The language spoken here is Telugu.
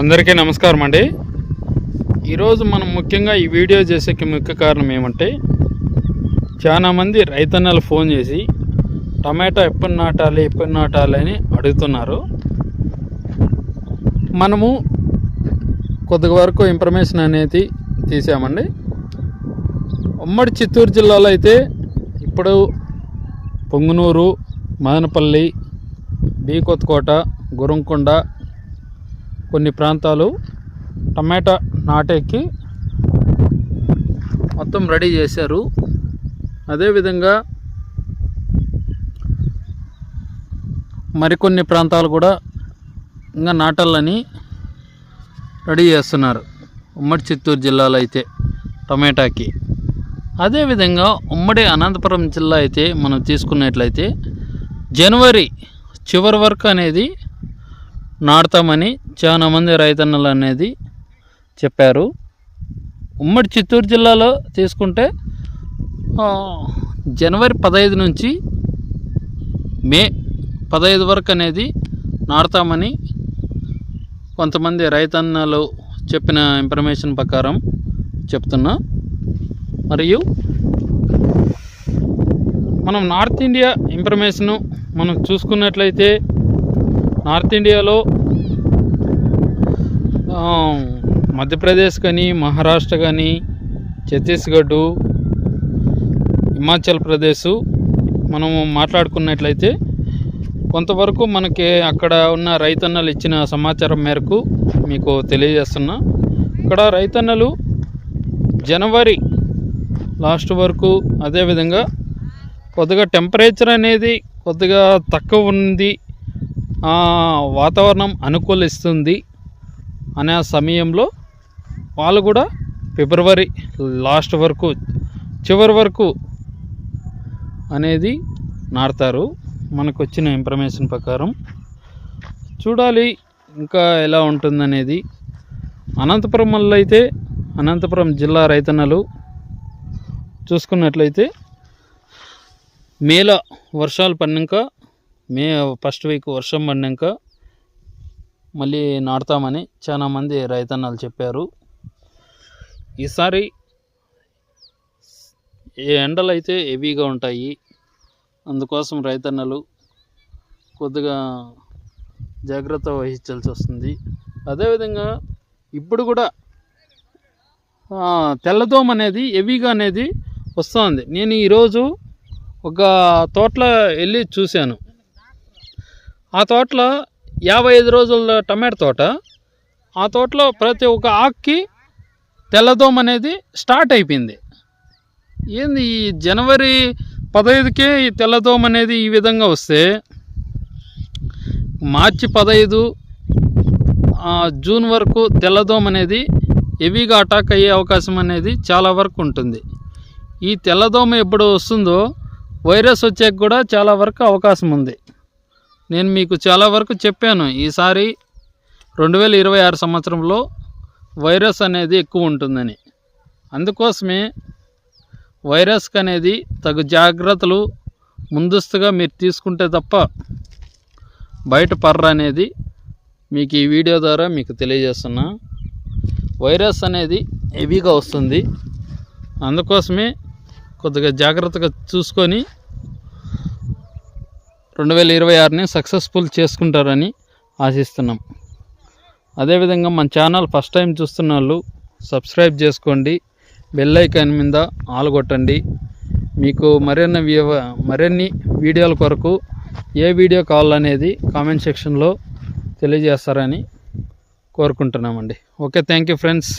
అందరికీ నమస్కారం అండి. ఈరోజు మనం ముఖ్యంగా ఈ వీడియో చేసేకి ముఖ్య కారణం ఏమంటే చాలామంది రైతన్నలు ఫోన్ చేసి టమాటా ఎప్పుడు నాటాలి ఎప్పుడు నాటాలి అని అడుగుతున్నారు. మనము కొద్ది వరకు ఇన్ఫర్మేషన్ అనేది తీసామండి. ఉమ్మడి చిత్తూరు జిల్లాలో అయితే ఇప్పుడు పొంగునూరు మదనపల్లి బీ కొత్తకోట గురంకొండ కొన్ని ప్రాంతాలు టమాటా నాటేకి మొత్తం రెడీ చేశారు. అదేవిధంగా మరికొన్ని ప్రాంతాలు కూడా ఇంకా నాటాలని రెడీ చేస్తున్నారు. ఉమ్మడి చిత్తూరు జిల్లాలో అయితే టమాటాకి. అదేవిధంగా ఉమ్మడి అనంతపురం జిల్లా అయితే మనం తీసుకున్నట్లయితే జనవరి చివరి వరకు అనేది నాటుతామని చాలామంది రైతన్నలు అనేది చెప్పారు. ఉమ్మడి చిత్తూరు జిల్లాలో తీసుకుంటే జనవరి పదహైదు నుంచి మే పదహైదు వరకు అనేది నాటుతామని కొంతమంది రైతన్నలు చెప్పిన ఇన్ఫర్మేషన్ ప్రకారం చెప్తున్నా. మరియు మనం నార్త్ ఇండియా ఇన్ఫర్మేషను మనం చూసుకున్నట్లయితే నార్త్ ఇండియాలో మధ్యప్రదేశ్ కానీ మహారాష్ట్ర కానీ ఛత్తీస్గఢ్ హిమాచల్ ప్రదేశ్ మనము మాట్లాడుకున్నట్లయితే కొంతవరకు మనకి అక్కడ ఉన్న రైతన్నలు ఇచ్చిన సమాచారం మేరకు మీకు తెలియజేస్తున్నా. ఇక్కడ రైతన్నలు జనవరి లాస్ట్ వరకు అదేవిధంగా కొద్దిగా టెంపరేచర్ అనేది కొద్దిగా తక్కువ ఉంది. వాతావరణం అనుకూలిస్తుంది అనే సమయంలో వాళ్ళు కూడా ఫిబ్రవరి లాస్ట్ వరకు చివరి వరకు అనేది నాటుతారు. మనకు వచ్చిన ఇన్ఫర్మేషన్ ప్రకారం. చూడాలి ఇంకా ఎలా ఉంటుందనేది. అనంతపురం వల్ల అయితే అనంతపురం జిల్లా రైతన్నలు చూసుకున్నట్లయితే మేల వర్షాలు పడినాక మే ఫస్ట్ వీక్ వర్షం పడినాక మళ్ళీ నాటుతామని చాలామంది రైతన్నలు చెప్పారు. ఈసారి ఈ ఎండలు అయితే హెవీగా ఉంటాయి. అందుకోసం రైతన్నలు కొద్దిగా జాగ్రత్త వహించాల్సి వస్తుంది. అదేవిధంగా ఇప్పుడు కూడా తెల్లదోమ అనేది హెవీగా అనేది వస్తుంది. నేను ఈరోజు ఒక తోటలో వెళ్ళి చూశాను. ఆ తోటలో యాభై ఐదు రోజుల టమాటా తోట. ఆ తోటలో ప్రతి ఒక్క ఆకుకి తెల్లదోమ అనేది స్టార్ట్ అయిపోయింది. ఏంది ఈ జనవరి పదహైదుకే ఈ తెల్లదోమ అనేది ఈ విధంగా వస్తే మార్చి పదహైదు జూన్ వరకు తెల్లదోమ అనేది హెవీగా అటాక్ అయ్యే అవకాశం అనేది చాలా వరకు ఉంటుంది. ఈ తెల్లదోమ ఎప్పుడు వస్తుందో వైరస్ వచ్చేకి కూడా చాలా వరకు అవకాశం ఉంది. నేను మీకు చాలా వరకు చెప్పాను. ఈసారి రెండు వేల ఇరవై ఆరు సంవత్సరంలో వైరస్ అనేది ఎక్కువ ఉంటుందని. అందుకోసమే వైరస్కి అనేది తగు జాగ్రత్తలు ముందస్తుగా మీరు తీసుకుంటే తప్ప బయట పర్ర అనేది మీకు ఈ వీడియో ద్వారా మీకు తెలియజేస్తున్నా. వైరస్ అనేది హెవీగా వస్తుంది. అందుకోసమే కొద్దిగా జాగ్రత్తగా చూసుకొని రెండు వేల ఇరవై ఆరుని సక్సెస్ఫుల్ చేసుకుంటారని ఆశిస్తున్నాం. అదేవిధంగా మన ఛానల్ ఫస్ట్ టైం చూస్తున్న వాళ్ళు సబ్స్క్రైబ్ చేసుకోండి. బెల్ ఐకాన్ మీద ఆల్ కొట్టండి. మీకు మరిన్ని మరిన్ని వీడియోల కొరకు ఏ వీడియో కావాలనేది కామెంట్ సెక్షన్లో తెలియజేస్తారని కోరుకుంటున్నామండి. Okay thank you friends.